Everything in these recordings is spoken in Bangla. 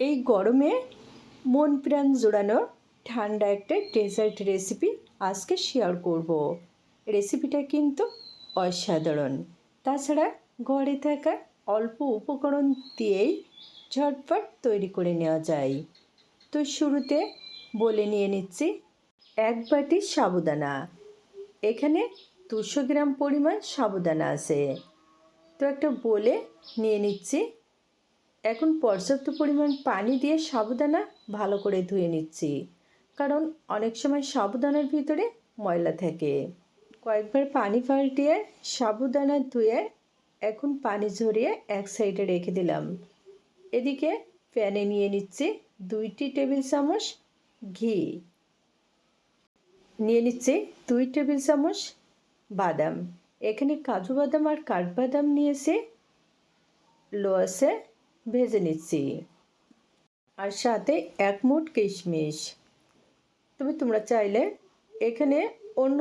এই গরমে মন প্রাণ জোড়ানো ঠান্ডা একটা ডেজার্ট রেসিপি আজকে শেয়ার করব। রেসিপিটা কিন্তু অসাধারণ। তাছাড়া ঘরে থাকা অল্প উপকরণ দিয়েই ঝটপট তৈরি করে নেওয়া যায়। তো শুরুতে বলে নিয়ে নিচ্ছি এক বাটি সাবুদানা। এখানে দুশো গ্রাম পরিমাণ সাবুদানা আছে। তো একটা বলে নিয়ে নিচ্ছি এখন পর্যাপ্ত পরিমাণ পানি দিয়ে সাবুদানা ভালো করে ধুয়ে নিচ্ছি। কারণ অনেক সময় সাবুদানার ভিতরে ময়লা থাকে। কয়েকবার পানি পাল্টিয়ে সাবুদানা ধুয়ে এখন পানি ঝরিয়ে এক সাইডে রেখে দিলাম। এদিকে প্যানে নিয়ে নিচ্ছি দুইটি টেবিল চামচ ঘি। নিয়ে নিচ্ছি দুই টেবিল চামচ বাদাম। এখানে কাজু বাদাম আর কাঠবাদাম নিয়েছি। লোয়াসে ভেজে নিচ্ছি। আর সাথে এক মুঠ কিশমিশ। তবে তোমরা চাইলে এখানে অন্য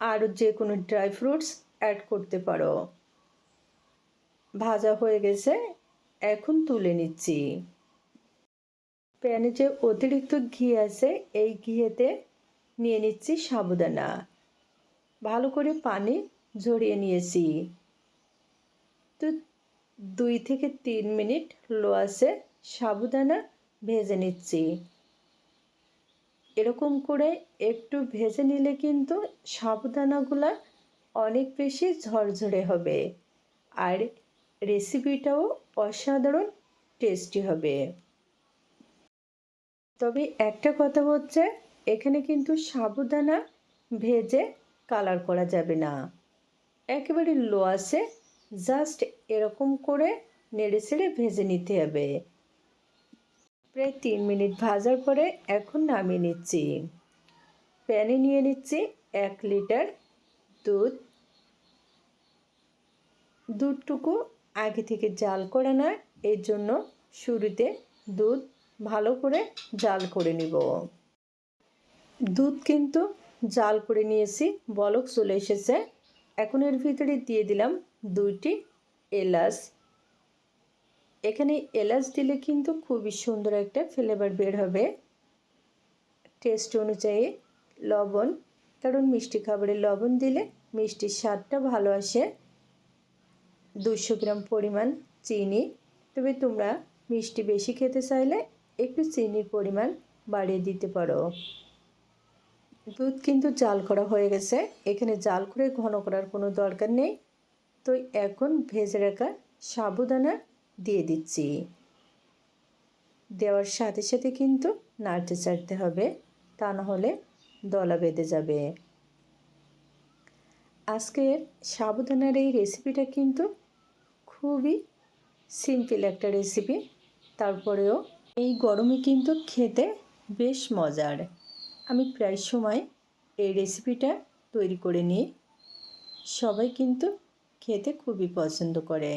আরও যে কোনো ড্রাই ফ্রুটস অ্যাড করতে পারো। ভাজা হয়ে গেছে, এখন তুলে নিচ্ছি। প্যানে যে অতিরিক্ত ঘি আছে, এই ঘিয়েতে নিয়ে নিচ্ছি সাবুদানা। ভালো করে পানি ঝরিয়ে নিয়েছি। তো দুই থেকে তিন মিনিট লো আছে সাবুদানা ভেজে নিচ্ছি। এরকম করে একটু ভেজে নিলে কিন্তু সাবুদানাগুলা অনেক বেশি ঝরঝরে হবে আর রেসিপিটাও অসাধারণ টেস্টি হবে। তবে একটা কথা হচ্ছে, এখানে কিন্তু সাবুদানা ভেজে কালার করা যাবে না। একেবারে লো আছে জাস্ট এরকম করে নেড়ে ছেড়ে ভেজে নিতে হবে। প্রায় তিন মিনিট ভাজার পরে এখন নামিয়ে নিচ্ছি। প্যানে নিয়ে নিচ্ছি এক লিটার দুধ। দুধটুকু আগে থেকে জাল করে না, এর জন্য শুরুতে দুধ ভালো করে জাল করে নিব। দুধ কিন্তু জাল করে নিয়েছি, বলক চলে এসেছে। এখন এর ভিতরে দিয়ে দিলাম দুইটি এলাচ। এখানে এলাচ দিলে কিন্তু খুবই সুন্দর একটা ফ্লেভার বের হবে। টেস্ট অনুযায়ী লবণ, কারণ মিষ্টি খাবারে লবণ দিলে মিষ্টির স্বাদটা ভালো আসে। দুশো গ্রাম পরিমাণ চিনি, তবে তোমরা মিষ্টি বেশি খেতে চাইলে একটু চিনির পরিমাণ বাড়িয়ে দিতে পারো। দুধ কিন্তু জাল করা হয়ে গেছে, এখানে জাল করে ঘন করার কোনো দরকার নেই। তো এখন ভেজে রাখা সাবুদানা দিয়ে দিচ্ছি। দেওয়ার সাথে সাথে কিন্তু নাড়তে চাড়তে হবে, তা না হলে দলা বেঁধে যাবে। আজকের সাবুদানার এই রেসিপিটা কিন্তু খুবই সিম্পল একটা রেসিপি তারপরেও এই গরমে কিন্তু খেতে বেশ মজার। আমি প্রায় সময় এই রেসিপিটা তৈরি করে নিই। সবাই কিন্তু খেতে খুবই পছন্দ করে।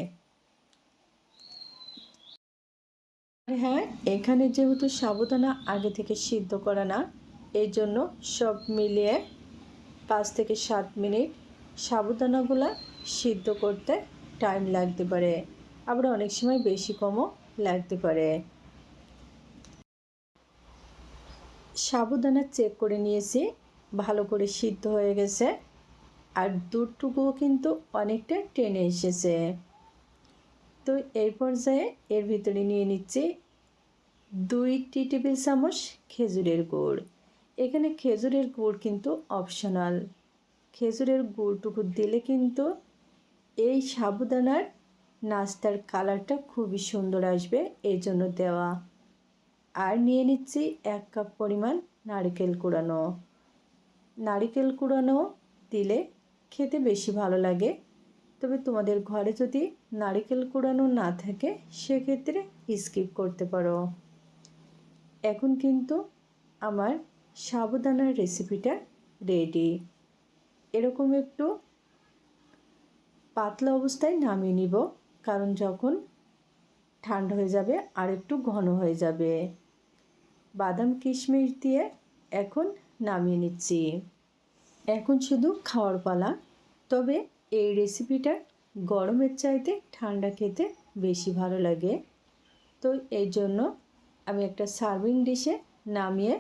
হ্যাঁ এখানে যেহেতু সাবুদানা আগে থেকে সিদ্ধ করা না এই জন্য সব মিলিয়ে পাঁচ থেকে সাত মিনিট সাবুদানাগুলো সিদ্ধ করতে টাইম লাগতে পারে। আবার অনেক সময় বেশি কমও লাগতে পারে। সাবুদানা চেক করে নিয়েছি, ভালো করে সিদ্ধ হয়ে গেছে। আর দুধটুকুও কিন্তু অনেকটা টেনে এসেছে। তো এই পর্যায়ে এর ভিতরে নিয়ে নিচ্ছি দুই টি টেবিল চামচ খেজুরের গুড়। এখানে খেজুরের গুড় কিন্তু অপশনাল খেজুরের গুড়টুকু দিলে কিন্তু এই সাবুদানার নাস্তার কালারটা খুবই সুন্দর আসবে এই জন্য দেওয়া। আর নিয়ে নিচ্ছি এক কাপ পরিমাণ নারিকেল কুড়ানো। নারিকেল কুড়ানো দিলে খেতে বেশি ভালো লাগে। তবে তোমাদের ঘরে যদি নারিকেল কুড়ানো না থাকে, সেক্ষেত্রে স্কিপ করতে পারো। এখন কিন্তু আমার সাবুদানার রেসিপিটা রেডি এরকম একটু পাতলা অবস্থায় নামিয়ে নিব, কারণ যখন ঠান্ডা হয়ে যাবে আর একটু ঘন হয়ে যাবে। বাদাম কিশমিশ দিয়ে এখন নামিয়ে নিচ্ছি। এখন শুধু খাওয়ার পালা। তবে এই রেসিপিটা গরমের চাইতে ঠান্ডা খেতে বেশি ভালো লাগে। তো এই জন্য আমি একটা সার্ভিং ডিশে নামিয়ে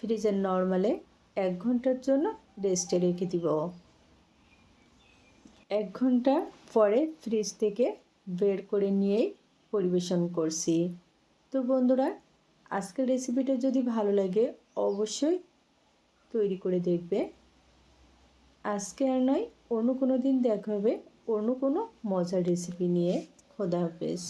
ফ্রিজের নর্মালে এক ঘণ্টার জন্য রেস্টে রেখে দিব। এক ঘণ্টা পরে ফ্রিজ থেকে বের করে নিয়েই পরিবেশন করছি। তো বন্ধুরা, আজকের রেসিপিটা যদি ভালো লাগে, অবশ্যই তৈরি করে দেখবে। আজকে আর নয়, অন্য কোনো দিন দেখা হবে, অন্য কোনো মজার রেসিপি নিয়ে। খোদা হাফেজ।